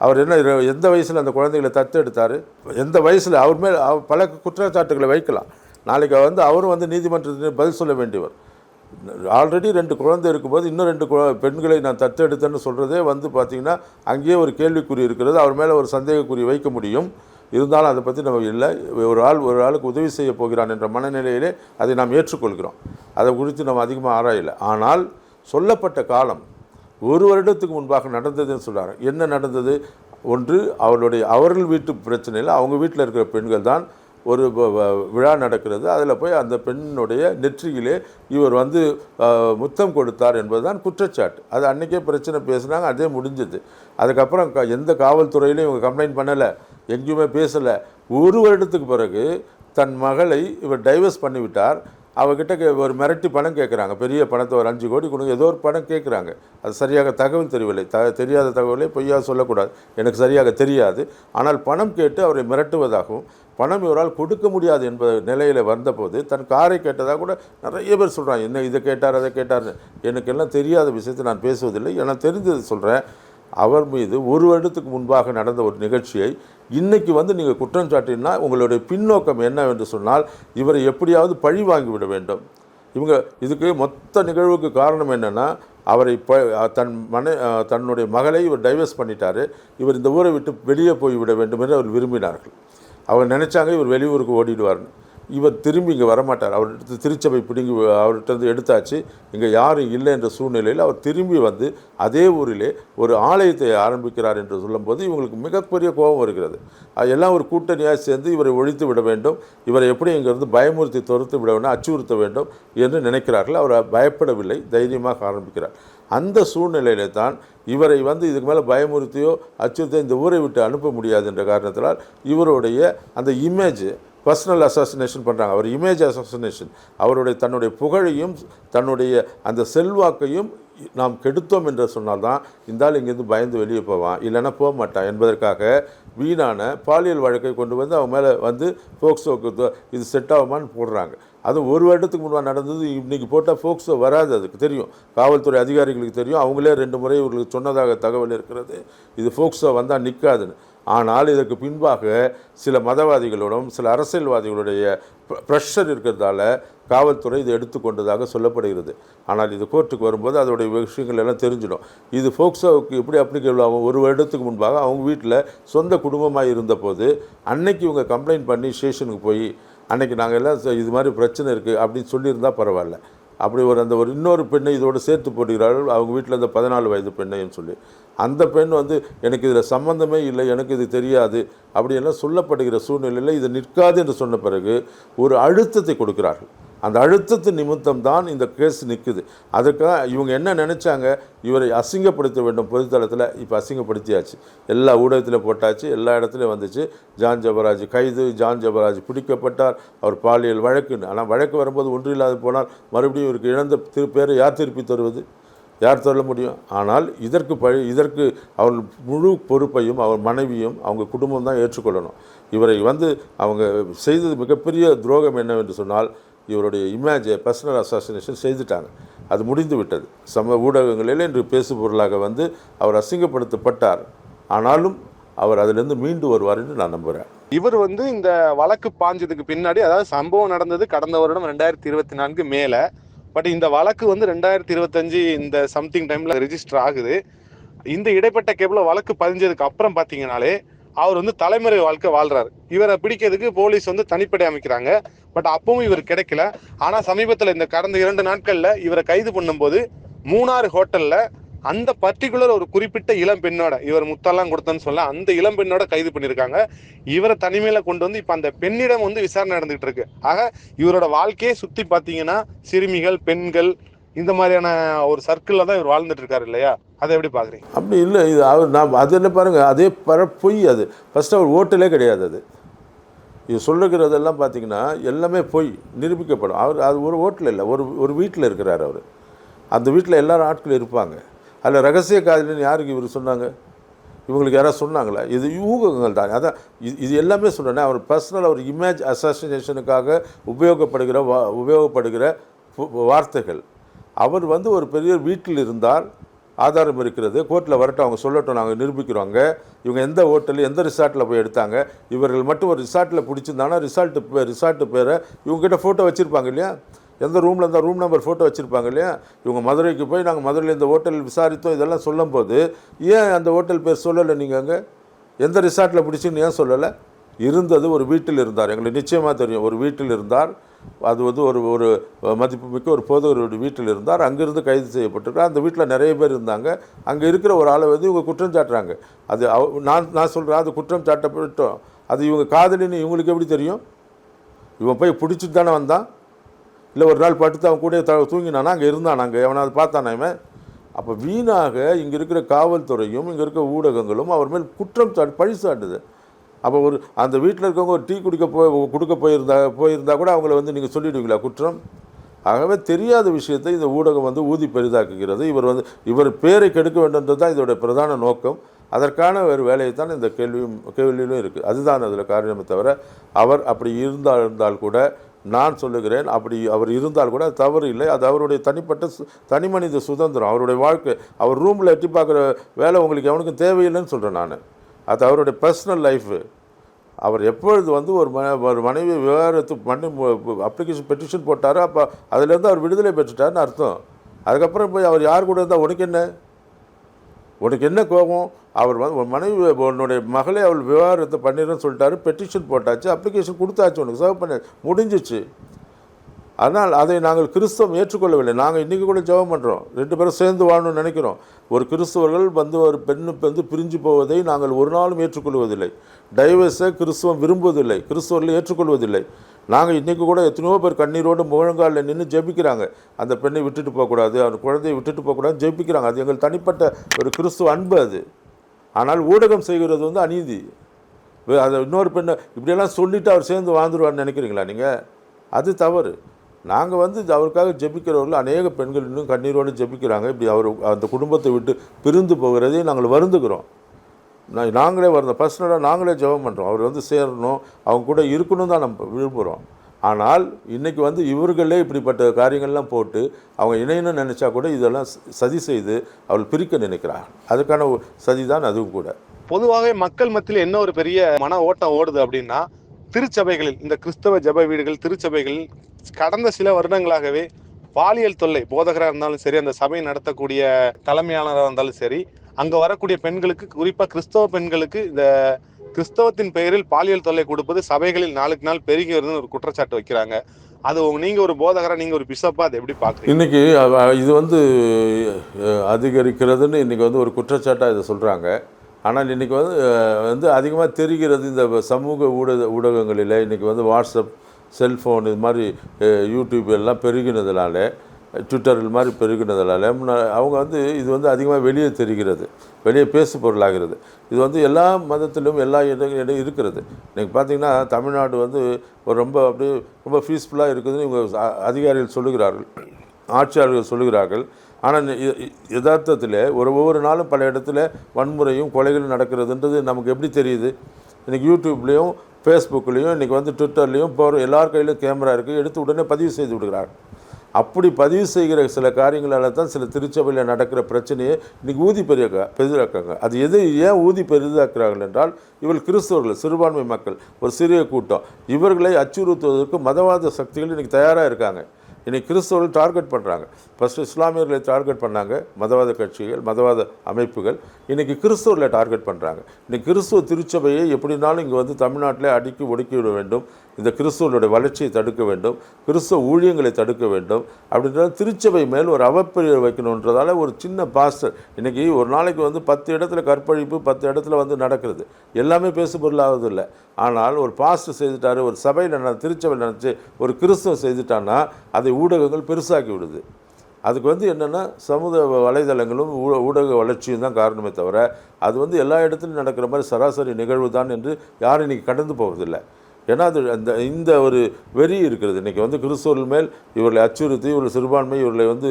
S1: அவர் என்ன எந்த வயசில் அந்த குழந்தைகளை தத்து எடுத்தார்? எந்த வயசில்? அவர் மேல் அவர் பல குற்றச்சாட்டுகளை வைக்கலாம். நாளைக்கு வந்து அவரும் வந்து நீதிமன்றத்தில் பதில் சொல்ல வேண்டியவர். ஆல்ரெடி ரெண்டு குழந்தை இருக்கும்போது இன்னும் ரெண்டு குழ- பெண்களை நான் தத்தெடுத்தேன்னு சொல்கிறதே வந்து பார்த்திங்கன்னா அங்கேயே ஒரு கேள்விக்குறி இருக்கிறது. அவர் மேலே ஒரு சந்தேகக்குறி வைக்க முடியும். இருந்தாலும் அதை பற்றி நம்ம இல்லை. ஒரு ஆள் ஒரு ஆளுக்கு உதவி செய்ய போகிறான் என்ற மனநிலையிலே அதை நாம் ஏற்றுக்கொள்கிறோம். அதை குறித்து நம்ம அதிகமாக ஆராயலை. ஆனால் சொல்லப்பட்ட காலம் ஒரு வருடத்துக்கு முன்பாக நடந்ததுன்னு சொல்கிறாங்க என்ன நடந்தது? ஒன்று அவளுடைய அவர்கள் வீட்டு பிரச்சனையில் அவங்க வீட்டில் இருக்கிற பெண்கள் தான் ஒரு வ- விழா நடக்கிறது. அதில் போய் அந்த பெண்ணுடைய நெற்றியிலே இவர் வந்து முத்தம் கொடுத்தார் என்பதுதான் குற்றச்சாட்டு. அது அன்றைக்கே பிரச்சனை பேசுனாங்க அதே முடிஞ்சது. அதுக்கப்புறம் க- எந்த காவல்துறையிலையும் இவங்க கம்ப்ளைண்ட் பண்ணலை எங்கேயுமே பேசலை. ஒரு வருடத்துக்கு பிறகு தன் மகளை இவர் டைவர்ஸ் பண்ணிவிட்டார். அவகிட்ட கே- ஒரு மிரட்டி பணம் கேட்குறாங்க பெரிய பணத்தை ஒரு அஞ்சு கோடி கொடுங்க ஏதோ ஒரு பணம் கேட்குறாங்க அது சரியாக தகவல் தெரியவில்லை. த தெரியாத தகவலை பொய்யா சொல்லக்கூடாது. எனக்கு சரியாக தெரியாது. ஆனால் பணம் கேட்டு அவரை மிரட்டுவதாகவும் பணம் இவரால் கொடுக்க முடியாது என்ப நிலையில் வந்தபோது தன் காரை கேட்டதாக கூட நிறைய பேர் சொல்கிறாங்க என்ன இதை கேட்டார் அதை கேட்டார்னு எனக்கெல்லாம் தெரியாத விஷயத்தை நான் பேசுவதில்லை. எனக்கு தெரிஞ்சது சொல்கிறேன் அவர் மீது ஒரு வருடத்துக்கு முன்பாக நடந்த ஒரு நிகழ்ச்சியை இன்றைக்கி வந்து நீங்கள் குற்றம் சாட்டினா உங்களுடைய பின்னோக்கம் என்னவென்று சொன்னால் இவரை எப்படியாவது பழி வாங்கிவிட வேண்டும். இவங்க இதுக்கு மொத்த நிகழ்வுக்கு காரணம் என்னென்னா அவரை ப தன் மனை தன்னுடைய மகளை இவர் டைவர்ஸ் பண்ணிட்டார். இவர் இந்த ஊரை விட்டு வெளியே போய் விட வேண்டும் என்று அவர் விரும்பினார்கள். அவர் நினச்சாங்க இவர் வெளியூருக்கு ஓடிடுவார்னு. இவர் திரும்பி இங்கே வரமாட்டார். அவர்கிட்ட திருச்சபை பிடுங்கி அவர்கிட்ட எடுத்தாச்சு. இங்கே யாரும் இல்லை என்ற சூழ்நிலையில் அவர் திரும்பி வந்து அதே ஊரிலே ஒரு ஆலயத்தை ஆரம்பிக்கிறார் என்று சொல்லும்போது இவங்களுக்கு மிகப்பெரிய கோபம் வருகிறது. அது எல்லாம் ஒரு கூட்டணியாக சேர்ந்து இவரை ஒழித்து விட வேண்டும். இவரை எப்படி இங்கேருந்து பயமுறுத்தி துரத்து விட வேண்டும் அச்சுறுத்த வேண்டும் என்று நினைக்கிறார்கள். அவர் பயப்படவில்லை தைரியமாக ஆரம்பிக்கிறார். அந்த சூழ்நிலையில தான் இவரை வந்து இதுக்கு மேலே பயமுறுத்தியோ அச்சுறுத்தியோ இந்த ஊரை விட்டு அனுப்ப முடியாது என்ற காரணத்தினால் இவருடைய அந்த இமேஜ் பர்சனல் அசாசினேஷன் பண்ணுறாங்க அவர் இமேஜ் அசாசினேஷன் அவருடைய தன்னுடைய புகழையும் தன்னுடைய அந்த செல்வாக்கையும் நாம் கெடுத்தோம் என்று சொன்னால்தான் இந்த ஆள் இங்கேருந்து பயந்து வெளியே போவான். இல்லைன்னா போக மாட்டான் என்பதற்காக வீணான பாலியல் வழக்கை கொண்டு வந்து அவன் மேலே வந்து போக்சோக்கு இது செட் ஆகுமான்னு போடுறாங்க. அது ஒரு வருடத்துக்கு முன்பாக நடந்தது. இன்றைக்கி போட்டால் ஃபோக்ஸோ வராது அதுக்கு தெரியும். காவல்துறை அதிகாரிகளுக்கு தெரியும். அவங்களே ரெண்டு முறை இவர்களுக்கு சொன்னதாக தகவல் இருக்கிறது. இது ஃபோக்ஸோ வந்தால் நிற்காதுன்னு. ஆனால் இதற்கு பின்பாக சில மதவாதிகளோடும் சில அரசியல்வாதிகளுடைய ப்ரெஷர் இருக்கிறதால காவல்துறை இதை எடுத்துக்கொண்டதாக சொல்லப்படுகிறது. ஆனால் இது கோர்ட்டுக்கு வரும்போது அதோடைய விஷயங்கள் எல்லாம் தெரிஞ்சிடும். இது ஃபோக்ஸோவுக்கு எப்படி அப்ளிகபிள் ஆகும்? ஒரு வருடத்துக்கு முன்பாக அவங்க வீட்டில் சொந்த குடும்பமாக இருந்தபோது அன்னைக்கு இவங்க கம்ப்ளைண்ட் பண்ணி ஸ்டேஷனுக்கு போய் அன்றைக்கி நாங்கள் எல்லாம் இது மாதிரி பிரச்சனை இருக்குது அப்படின்னு சொல்லியிருந்தால் பரவாயில்ல. அப்படி ஒரு அந்த ஒரு இன்னொரு பெண்ணை இதோடு சேர்த்து போடுகிறார்கள் அவங்க வீட்டில் அந்த பதினாலு வயது பெண்ணைன்னு சொல்லி. அந்த பெண் வந்து எனக்கு இதில் சம்மந்தமே இல்லை எனக்கு இது தெரியாது அப்படியெல்லாம் சொல்லப்படுகிற சூழ்நிலையில் இது நிற்காது என்று சொன்ன பிறகு ஒரு அழுத்தத்தை கொடுக்கிறார்கள். அந்த அழுத்தத்து நிமித்தம் தான் இந்த கேஸ் நிற்குது அதுக்காக இவங்க என்ன நினச்சாங்க? இவரை அசிங்கப்படுத்த வேண்டும். பொதுத்தளத்தில் இப்போ அசிங்கப்படுத்தியாச்சு. எல்லா ஊடகத்தில் போட்டாச்சு. எல்லா இடத்துலையும் வந்துச்சு. ஜான் ஜபராஜ் கைது. ஜான் ஜபராஜ் பிடிக்கப்பட்டார். அவர் பாலியல் வழக்குன்னு ஆனால் வழக்கு வரும்போது ஒன்று இல்லாது போனால் மறுபடியும் இவருக்கு இழந்த திரு பேரை யார் திருப்பி தருவது? யார் சொல்ல முடியும்? ஆனால் இதற்கு பழி இதற்கு அவர் முழு பொறுப்பையும் அவர் மனைவியும் அவங்க குடும்பம் தான் ஏற்றுக்கொள்ளணும். இவரை வந்து அவங்க செய்தது மிகப்பெரிய துரோகம் என்னவென்று சொன்னால் இவருடைய இமேஜை பர்சனல் அசாசினேஷன் செய்துட்டாங்க. அது முடிந்து விட்டது. சம ஊடகங்களில் இன்று பேசு பொருளாக வந்து அவர் அசிங்கப்படுத்தப்பட்டார். ஆனாலும் அவர் அதிலிருந்து மீண்டு வருவார் என்று நான் நம்புகிறேன்
S2: இவர் வந்து இந்த வழக்கு பாஞ்சதுக்கு பின்னாடி அதாவது சம்பவம் நடந்தது கடந்த வருடம் ரெண்டாயிரத்தி இருபத்தி நான்கு மேலே பட் இந்த வழக்கு வந்து ரெண்டாயிரத்தி இருபத்தஞ்சு இந்த சம்திங் டைமில் ரிஜிஸ்டர் ஆகுது. இந்த இடைப்பட்ட கேப்ல வழக்கு பதிஞ்சதுக்கு அப்புறம் பார்த்தீங்கனாலே அவர் வந்து தலைமுறை வாழ்க்கை வாழ்றாரு. இவரை பிடிக்கிறதுக்கு போலீஸ் வந்து தனிப்படை அமைக்கிறாங்க. பட் அப்பவும் இவர் கிடைக்கல. ஆனால் சமீபத்தில் இந்த கடந்த இரண்டு நாட்களில் இவரை கைது பண்ணும்போது மூணாறு ஹோட்டலில் அந்த பர்டிகுலர் ஒரு குறிப்பிட்ட இளம் பெண்ணோட இவர் முத்தெல்லாம் கொடுத்தேன்னு சொல்ல அந்த இளம் பெண்ணோட கைது பண்ணியிருக்காங்க இவரை தனிமையில கொண்டு வந்து இப்போ அந்த பெண்ணிடம் வந்து விசாரணை நடந்துகிட்டு இருக்கு. ஆக இவரோட வாழ்க்கையை சுற்றி பார்த்தீங்கன்னா சிறுமிகள் பெண்கள் இந்த மாதிரியான ஒரு சர்க்கிளில் தான் இவர் வாழ்ந்துட்டு இருக்காரு இல்லையா? அதை எப்படி பார்க்குறீங்க
S1: அப்படி இல்லை இது அவர் நான் அது என்ன பாருங்கள் அதே பர பொய் அது ஃபஸ்ட்டு அவர் ஓட்டலே கிடையாது அது. இது சொல்லுகிறதெல்லாம் பார்த்திங்கன்னா எல்லாமே பொய் நிரூபிக்கப்படும். அவர் அது ஒரு ஓட்டில் இல்லை ஒரு ஒரு வீட்டில் இருக்கிறார் அவர். அந்த வீட்டில் எல்லாரும் ஆட்கள் இருப்பாங்க. அதில் ரகசிய காதலின்னு யாருக்கு இவர் சொன்னாங்க? இவங்களுக்கு யாராவது சொன்னாங்களா? இது யூகங்கள் தான். அதான் இது இது எல்லாமே சொன்னேன் அவர் பர்சனல் அவர் இமேஜ் அசாசினேஷனுக்காக உபயோகப்படுகிற வா உபயோகப்படுகிற வார்த்தைகள். அவர் வந்து ஒரு பெரிய வீட்டில் இருந்தால் ஆதாரம் இருக்கிறது. கோர்ட்டில் வரட்டும் அவங்க சொல்லட்டும் நாங்கள் நிரூபிக்கிறோங்க இவங்க எந்த ஹோட்டல் எந்த ரிசார்ட்டில் போய் எடுத்தாங்க? இவர்கள் மட்டும் ஒரு ரிசார்ட்டில் பிடிச்சிருந்தாங்கன்னா ரிசார்ட்டு பே ரிசார்ட்டு பேரை இவங்ககிட்ட ஃபோட்டோ வச்சுருப்பாங்க இல்லையா? எந்த ரூமில் இருந்தால் ரூம் நம்பர் ஃபோட்டோ வச்சுருப்பாங்க இல்லையா? இவங்க மதுரைக்கு போய் நாங்கள் மதுரையில் இந்த ஹோட்டல் விசாரித்தோம் இதெல்லாம் சொல்லும்போது ஏன் அந்த ஹோட்டல் பேர் சொல்லலை நீங்கள் அங்கே? எந்த ரிசார்ட்டில் பிடிச்சின்னு ஏன் சொல்லலை? இருந்தது ஒரு வீட்டில் இருந்தார். எங்களுக்கு நிச்சயமாக தெரியும் ஒரு வீட்டில் இருந்தார். அது வந்து ஒரு ஒரு மதிப்புமிக்க ஒரு போதகருடைய வீட்டில் இருந்தார். அங்கேருந்து கைது செய்யப்பட்டிருக்கார் அந்த வீட்டில் நிறைய பேர் இருந்தாங்க. அங்கே இருக்கிற ஒரு ஆளை வந்து இவங்க குற்றம் சாட்டுறாங்க. அது அவ- நான் நான் சொல்கிறேன் அது குற்றம் சாட்டப்பட்டோம். அது இவங்க காதலின்னு இவங்களுக்கு எப்படி தெரியும்? இவன் போய் பிடிச்சிட்டு தானே வந்தான். இல்லை ஒரு நாள் படுத்து அவன் கூட த தூங்கினானா? அங்கே இருந்தான்? அங்கே அதை பார்த்தானா இவன்? அப்போ வீணாக இங்கே இருக்கிற காவல்துறையும் இங்கே இருக்கிற ஊடகங்களும் அவர் மேல் குற்றம் சாட்டு பழி சாட்டுது. அப்போ ஒரு அந்த வீட்டில் இருக்கவங்க ஒரு டீ குடிக்க போய் கொடுக்க போயிருந்தா போயிருந்தா கூட அவங்கள வந்து நீங்கள் சொல்லிடுவீங்களா குற்றம்? ஆகவே தெரியாத விஷயத்தை இந்த ஊடகம் வந்து ஊதி பெரிதாக்குகிறது. இவர் வந்து இவர் பேரை கெடுக்க வேண்டும்ன்றது தான் இதோட பிரதான நோக்கம். அதற்கான ஒரு வேலையை தான் இந்த கேள்வியும் கேள்வியிலும் இருக்குது அதுதான் அதில் காரணமே தவிர அவர் அப்படி இருந்தால் இருந்தால் கூட நான் சொல்லுகிறேன். அப்படி அவர் இருந்தால் கூட தவறு இல்லை. அது அவருடைய தனிப்பட்ட சு தனி மனித சுதந்திரம். அவருடைய வாழ்க்கை. அவர் ரூமில் எட்டி பார்க்குற வேலை உங்களுக்கு எவனுக்கும் தேவையில்லைன்னு சொல்கிறேன் நான். அது அவருடைய பர்சனல் லைஃபு அவர் எப்பொழுது வந்து ஒரு ம ஒரு மனைவி விவகாரத்து பண்ணி அப்ளிகேஷன் பெட்டிஷன் போட்டாரோ அப்போ அதுலேருந்து அவர் விடுதலை பெற்றுட்டாருன்னு அர்த்தம். அதுக்கப்புறம் போய் அவர் யார் கூட இருந்தால் உனக்கு என்ன? உனக்கு என்ன கோபம்? அவர் வந்து மனைவி உன்னுடைய மகளே அவள் விவகாரத்தை பண்ணிடுன்னு சொல்லிட்டாரு பெட்டிஷன் போட்டாச்சு அப்ளிகேஷன் கொடுத்தாச்சு உனக்கு சர்வ் பண்ண முடிஞ்சிச்சு. அதனால் அதை நாங்கள் கிறிஸ்தவம் ஏற்றுக்கொள்ளவில்லை. நாங்கள் இன்றைக்கி கூட ஜெபம் பண்ணுறோம் ரெண்டு பேரும் சேர்ந்து வாழணும்னு நினைக்கிறோம். ஒரு கிறிஸ்தவர்கள் வந்து ஒரு பெண்ணு வந்து பிரிஞ்சு போவதை நாங்கள் ஒரு நாளும் ஏற்றுக்கொள்வதில்லை. டைவர்ஸை கிறிஸ்தவம் விரும்புவதில்லை. கிறிஸ்தவர்கள் ஏற்றுக்கொள்வதில்லை. நாங்கள் இன்றைக்கி கூட எத்தனையோ பேர் கண்ணீரோடு முழங்காலில் நின்று ஜெபிக்கிறாங்க. அந்த பெண்ணை விட்டுட்டு போகக்கூடாது அந்த குழந்தையை விட்டுட்டு போகக்கூடாது ஜெபிக்கிறாங்க. அது எங்கள் தனிப்பட்ட ஒரு கிறிஸ்துவ அன்பு அது. ஆனால் ஊடகம் செய்கிறது வந்து அநீதி. அதை இன்னொரு பெண்ணை இப்படியெல்லாம் சொல்லிவிட்டு அவர் சேர்ந்து வாழ்ந்துருவார்னு நினைக்கிறீங்களா நீங்கள் அது தவறு. நாங்கள் வந்து அவருக்காக ஜெபிக்கிறவர்கள் அநேக பெண்கள் இன்னும் கண்ணீரோடு ஜெபிக்கிறாங்க. இப்படி அவர் அந்த குடும்பத்தை விட்டு பிரிந்து போகிறதே நாங்கள் வருந்துக்கிறோம் நான் நாங்களே வருந்தோம். பர்சனலாக நாங்களே ஜெபம் பண்ணுறோம் அவர் வந்து சேரணும். அவங்க கூட இருக்கணும் தான் நம்ம விரும்புகிறோம் ஆனால் இன்றைக்கி வந்து இவர்களே இப்படிப்பட்ட காரியங்கள்லாம் போட்டு அவங்க இணையணும்னு நினச்சா கூட இதெல்லாம் ச- சதி செய்து அவள் பிரிக்க நினைக்கிறாங்க அதுக்கான சதி தான் அதுவும் கூட.
S2: பொதுவாகவே மக்கள் மத்தியில் என்ன ஒரு பெரிய மன ஓட்டம் ஓடுது அப்படின்னா திருச்சபைகளில் இந்த கிறிஸ்தவ ஜப வீடுகள் திருச்சபைகளில் கடந்த சில வருடங்களாகவே பாலியல் தொல்லை போதகராக இருந்தாலும் சரி அந்த சபை நடத்தக்கூடிய தலைமையாளராக இருந்தாலும் சரி அங்கே வரக்கூடிய பெண்களுக்கு குறிப்பாக கிறிஸ்தவ பெண்களுக்கு இந்த கிறிஸ்தவத்தின் பெயரில் பாலியல் தொல்லை கொடுப்பது சபைகளில் நாளுக்கு நாள் பெருகி வருதுன்னு ஒரு குற்றச்சாட்டு வைக்கிறாங்க. அது நீங்கள் ஒரு போதகரா நீங்கள் ஒரு பிசப்பாக அதை எப்படி பாக்குறீங்க?
S1: இன்றைக்கி இது வந்து அதிகரிக்கிறதுன்னு இன்றைக்கி வந்து ஒரு குற்றச்சாட்டாக இதை சொல்கிறாங்க ஆனால் இன்றைக்கி வந்து வந்து அதிகமாக தெரிகிறது இந்த சமூக ஊடக ஊடகங்களில் இன்றைக்கி வந்து வாட்ஸ்அப் செல்ஃபோன் இது மாதிரி யூடியூப் எல்லாம் பெருகினதுனால ட்விட்டர் இது மாதிரி பெருகினதுனால முன்ன- அவங்க வந்து இது வந்து அதிகமாக வெளியே தெரிகிறது வெளியே பேசு பொருளாகிறது இது வந்து எல்லா மதத்திலும் எல்லா இடங்களிலும் இருக்கிறது. இன்றைக்கி பார்த்தீங்கன்னா தமிழ்நாடு வந்து ஒரு ரொம்ப அப்படியே ரொம்ப பீஸ்ஃபுல்லாக இருக்குதுன்னு இவங்க அதிகாரிகள் சொல்லுகிறார்கள் ஆட்சியாளர்கள் சொல்லுகிறார்கள். ஆனால் யதார்த்தத்தில் ஒரு ஒவ்வொரு நாளும் பல இடத்துல வன்முறையும் கொலைகளும் நடக்கிறதுன்றது நமக்கு எப்படி தெரியுது? இன்றைக்கி யூடியூப்லேயும் ஃபேஸ்புக்லேயும் இன்றைக்கி வந்து ட்விட்டர்லேயும் போகிற எல்லார் கையிலும் கேமரா இருக்குது எடுத்து உடனே பதிவு செய்து விடுகிறார்கள் அப்படி பதிவு செய்கிற சில காரியங்களால் தான் சில திருச்சபையில் நடக்கிற பிரச்சனையை இன்றைக்கி ஊதி பெரிய பெரிதாக்காங்க அது எது ஏன் ஊதி பெரிதாக்குறார்கள் என்றால் இவர்கள் கிறிஸ்தவர்கள் சிறுபான்மை மக்கள் ஒரு சிறிய கூட்டம். இவர்களை அச்சுறுத்துவதற்கு மதவாத சக்திகள் இன்றைக்கி தயாராக இருக்காங்க. இன்னைக்கு கிறிஸ்தவர்கள் டார்கெட் பண்ணுறாங்க ஃபஸ்ட்டு இஸ்லாமியர்களை டார்கெட் பண்ணாங்க. மதவாத கட்சிகள் மதவாத அமைப்புகள். இன்றைக்கி கிறிஸ்தவர்களை டார்கெட் பண்ணுறாங்க இன்றைக்கி கிறிஸ்துவ திருச்சபையை எப்படினாலும் இங்கே வந்து தமிழ்நாட்டிலே அடுக்கி ஒடுக்கி விட வேண்டும். இந்த கிறிஸ்துவனுடைய வளர்ச்சியை தடுக்க வேண்டும் கிறிஸ்தவ ஊழியங்களை தடுக்க வேண்டும். அப்படின்றது திருச்சபை மேல் ஒரு அவப்பெயர் வைக்கணுன்றதால ஒரு சின்ன பாஸ்டர் இன்றைக்கி ஒரு நாளைக்கு வந்து பத்து இடத்துல கற்பழிப்பு பத்து இடத்துல வந்து நடக்கிறது. எல்லாமே பேசு இல்லை ஆனால் ஒரு பாஸ்டர் செய்துட்டாரு ஒரு சபையில் நட திருச்சபையில் நினச்சி ஒரு கிறிஸ்தவம் செய்துட்டான்னா அதை ஊடகங்கள் பெருசாக்கி விடுது. அதுக்கு வந்து என்னென்னா சமூக வலைதளங்களும் ஊடக வளர்ச்சியும் தான் காரணமே தவிர அது வந்து எல்லா இடத்துலையும் நடக்கிற மாதிரி சராசரி நிகழ்வு தான் என்று யாரும் இன்றைக்கி கடந்து போவதில்லை. ஏன்னா அது அந்த இந்த ஒரு வெறி இருக்கிறது. இன்றைக்கி வந்து கிறிஸ்தவர்கள் மேல் இவர்களை அச்சுறுத்தி இவர்கள் சிறுபான்மை இவர்களை வந்து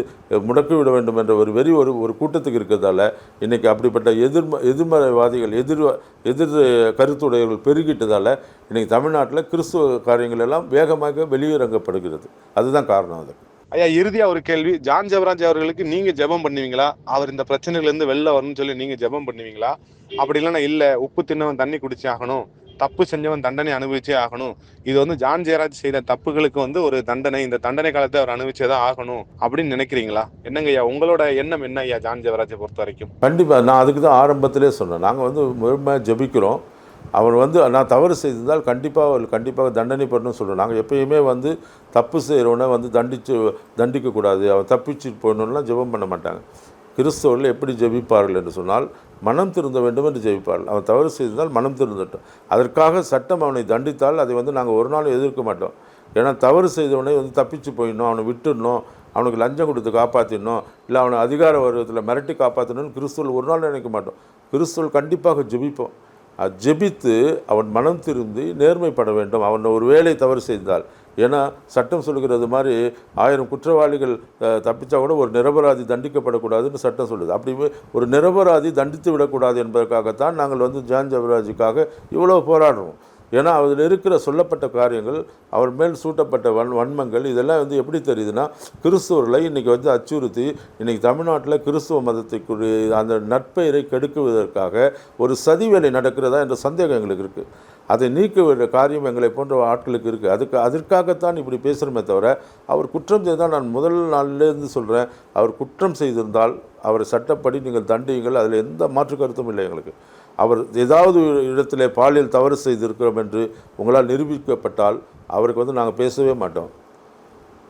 S1: முடக்கி விட வேண்டும் என்ற ஒரு வெறி ஒரு ஒரு கூட்டத்துக்கு இருக்கிறதால இன்றைக்கி அப்படிப்பட்ட எதிர்ம எதிர்மறைவாதிகள் எதிர் எதிர் கருத்துடையவர்கள் பெருகிட்டதால் இன்றைக்கி தமிழ்நாட்டில் கிறிஸ்துவ காரியங்கள் எல்லாம் வேகமாக வெளியிறங்கப்படுகிறது அதுதான் காரணம் அதுக்கு.
S2: ஐயா இறுதியா ஒரு கேள்வி. ஜான் ஜெவராஜ் அவர்களுக்கு நீங்க ஜெபம் பண்ணுவீங்களா? அவர் இந்த பிரச்சனையில இருந்து வெளில வரணும்னு சொல்லி நீங்க ஜெபம் பண்ணுவீங்களா? அப்படி இல்லைன்னா இல்ல உப்பு தின்னவன் தண்ணி குடிச்சாகணும் தப்பு செஞ்சவன் தண்டனை அனுபவிச்சே ஆகணும். இது வந்து ஜான் ஜெயராஜ் செய்த தப்புகளுக்கு வந்து ஒரு தண்டனை. இந்த தண்டனை காலத்தை அவர் அனுபவிச்சேதான் ஆகணும் அப்படின்னு நினைக்கிறீங்களா? என்னங்க ஐயா? உங்களோட எண்ணம் என்ன ஐயா ஜான் ஜெயராஜை பொறுத்த வரைக்கும்?
S1: கண்டிப்பாக நான் அதுக்கு தான் ஆரம்பத்திலே சொன்னேன். நாங்கள் வந்து முழுமையாக ஜெபிக்கிறோம். அவர் வந்து நான் தவறு செய்திருந்தால் கண்டிப்பாக அவர் கண்டிப்பாக தண்டனை பண்ணணும்னு சொல்கிறோம் நாங்கள் எப்பயுமே வந்து தப்பு செய்கிறவனை வந்து தண்டித்து தண்டிக்கக்கூடாது. அவன் தப்பிச்சு போகணும்லாம் ஜெபம் பண்ண மாட்டாங்க. கிறிஸ்தவர்கள் எப்படி ஜெபிப்பார்கள் என்று சொன்னால் மனம் திருந்த வேண்டும் என்று ஜெபிப்பார்கள். அவன் தவறு செய்திருந்தால் மனம் திருந்தட்டும். அதற்காக சட்டம் அவனை தண்டித்தால் அதை வந்து நாங்கள் ஒரு நாளும் எதிர்க்க மாட்டோம். ஏன்னா தவறு செய்தவனை வந்து தப்பிச்சு போயிடணும் அவனை விட்டுடணும் அவனுக்கு லஞ்சம் கொடுத்து காப்பாற்றிடணும் இல்லை அவனை அதிகார வருவத்தில் மிரட்டி காப்பாற்றணும்னு கிறிஸ்துவல் ஒரு நாள் நினைக்க மாட்டோம். கிறிஸ்துவல் கண்டிப்பாக ஜெபிப்போம். அது ஜெபித்து அவன் மனம் திருந்தி நேர்மைப்பட வேண்டும். அவன் ஒரு வேலை தவறு செய்தால் ஏன்னா சட்டம் சொல்லுகிறது மாதிரி ஆயிரம் குற்றவாளிகள் தப்பித்தா தப்பிச்சா கூட ஒரு நிரபராதி தண்டிக்கப்படக்கூடாதுன்னு சட்டம் சொல்லுது. அப்படி ஒரு நிரபராதி தண்டித்து விடக்கூடாது என்பதற்காகத்தான் நாங்கள் வந்து ஜான் ஜபராஜுக்காக இவ்வளோ போராடுறோம். ஏன்னா அதில் இருக்கிற சொல்லப்பட்ட காரியங்கள் அவர் மேல் சூட்டப்பட்ட வன் வன்மங்கள் இதெல்லாம் வந்து எப்படி தெரியுதுன்னா கிறிஸ்துவர்களை இன்றைக்கி வந்து அச்சுறுத்தி இன்றைக்கி தமிழ்நாட்டில் கிறிஸ்துவ மதத்துக்குரிய அந்த நட்பெயரை கெடுக்குவதற்காக ஒரு சதி வேலை நடக்கிறதா என்ற சந்தேகம் எங்களுக்கு இருக்குது அதை நீக்க வேண்டிய காரியம் எங்களை போன்ற ஆட்களுக்கு இருக்குது அதுக்கு அதற்காகத்தான் இப்படி பேசுகிறோமே தவிர அவர் குற்றம் செய்தால் நான் முதல் நாள்லேருந்து சொல்கிறேன் அவர் குற்றம் செய்திருந்தால் அவரை சட்டப்படி நீங்கள் தண்டியுங்கள் அதில் எந்த மாற்று கருத்தும் இல்லை எங்களுக்கு. அவர் ஏதாவது இடத்துல பாலியல் தவறு செய்திருக்கிறோம் என்று உங்களால் நிரூபிக்கப்பட்டால் அவருக்கு வந்து நாங்கள் பேசவே மாட்டோம்.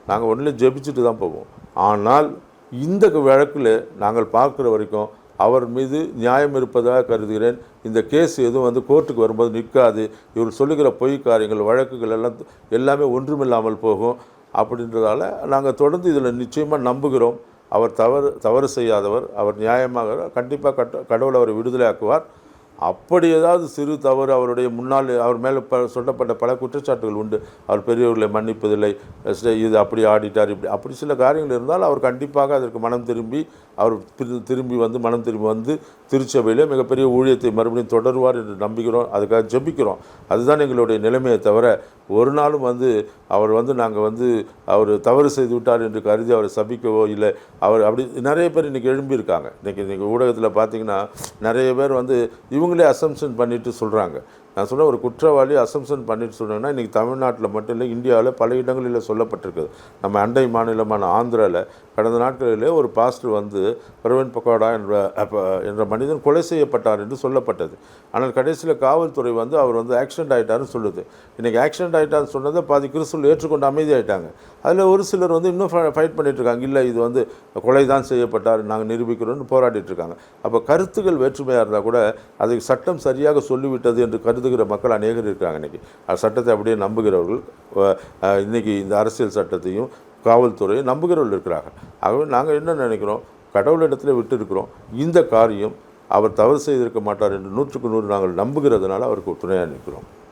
S1: நாங்கள் ஒன்றில் ஜெபிச்சுட்டு தான் போவோம். ஆனால் இந்த வழக்கில் நாங்கள் பார்க்குற வரைக்கும் அவர் மீது நியாயம் இருப்பதாக கருதுகிறேன். இந்த கேஸ் எதுவும் வந்து கோர்ட்டுக்கு வரும்போது நிற்காது. இவர் சொல்லுகிற பொய் காரியங்கள் வழக்குகள் எல்லாம் எல்லாமே ஒன்றுமில்லாமல் போகும். அப்படின்றதால நாங்கள் தொடர்ந்து இதில் நிச்சயமாக நம்புகிறோம். அவர் தவறு தவறு செய்யாதவர் அவர் நியாயமாக கண்டிப்பாக கட்ட கடவுள் அவரை விடுதலை ஆக்குவார் அப்படி ஏதாவது சிறு தவறு அவருடைய முன்னால் அவர் மேலே ப சொல்லப்பட்ட பல குற்றச்சாட்டுகள் உண்டு. அவர் பெரியவர்களை மன்னிப்பதில்லை இது அப்படி ஆடிட்டார் இப்படி அப்படி சில காரியங்கள் இருந்தால் அவர் கண்டிப்பாக அதற்கு மனம் திரும்பி அவர் திரு- திரும்பி வந்து மனம் திரும்பி வந்து திருச்சபையில் மிகப்பெரிய ஊழியத்தை மறுபடியும் தொடருவார் என்று நம்புகிறோம் அதுக்காக ஜெபிக்கிறோம். அதுதான் எங்களுடைய நிலைமையை தவிர ஒரு நாளும் வந்து அவர் வந்து நாங்கள் வந்து அவர் தவறு செய்து விட்டார் என்று கருதி அவரை சபிக்கவோ இல்லை அவர் அப்படி நிறைய பேர் இன்றைக்கி எழும்பியிருக்காங்க. இன்றைக்கி இன்றைக்கி ஊடகத்தில் பார்த்தீங்கன்னா நிறைய பேர் வந்து இவங்களே அசம்ஷன் பண்ணிட்டு சொல்கிறாங்க நான் சொன்ன ஒரு குற்றவாளி அசம்ஷன் பண்ணிட்டு சொன்னேன்னா இன்றைக்கி தமிழ்நாட்டில் மட்டும் இல்லை இந்தியாவில் பல இடங்களில் சொல்லப்பட்டிருக்குது. நம்ம அண்டை மாநிலமான ஆந்திராவில் கடந்த நாட்களிலே ஒரு பாஸ்டர் வந்து பிரவீன் பக்கோடா என்ற என்ற மனிதன் கொலை செய்யப்பட்டார் என்று சொல்லப்பட்டது. ஆனால் கடைசியில் காவல்துறை வந்து அவர் வந்து ஆக்சிடென்ட் ஆகிட்டாருன்னு சொல்லுது. இன்றைக்கி ஆக்சிடென்ட் ஆகிட்டாருன்னு சொன்னதை பாதி கிறிஸ்துவ ஏற்றுக்கொண்டு அமைதியாயிட்டாங்க. அதில் ஒரு சிலர் வந்து இன்னும் ஃபைட் பண்ணிகிட்டு இருக்காங்க. இல்லை இது வந்து கொலை தான் செய்யப்பட்டார் நாங்கள் நிரூபிக்கிறோம்னு போராடிட்டு இருக்காங்க. அப்போ கருத்துக்கள் வேற்றுமையாக இருந்தால் கூட அதை சட்டம் சரியாக சொல்லிவிட்டது என்று கருதுகிற மக்கள் அநேகர் இருக்காங்க இன்றைக்கி சட்டத்தை அப்படியே நம்புகிறவர்கள் இன்றைக்கி இன்னைக்கு இந்த அரசியல் சட்டத்தையும் காவல்துறையும் நம்புகிறவர்கள் இருக்கிறாங்க. ஆகவே நாங்கள் என்ன நினைக்கிறோம்? கடவுளிடத்தில் விட்டு இருக்கிறோம் இந்த காரியம் அவர் தவறு செய்திருக்க மாட்டார் என்று நூற்றுக்கு நூறு நாங்கள் நம்புகிறதுனால அவருக்கு துணையாக நிற்கிறோம்.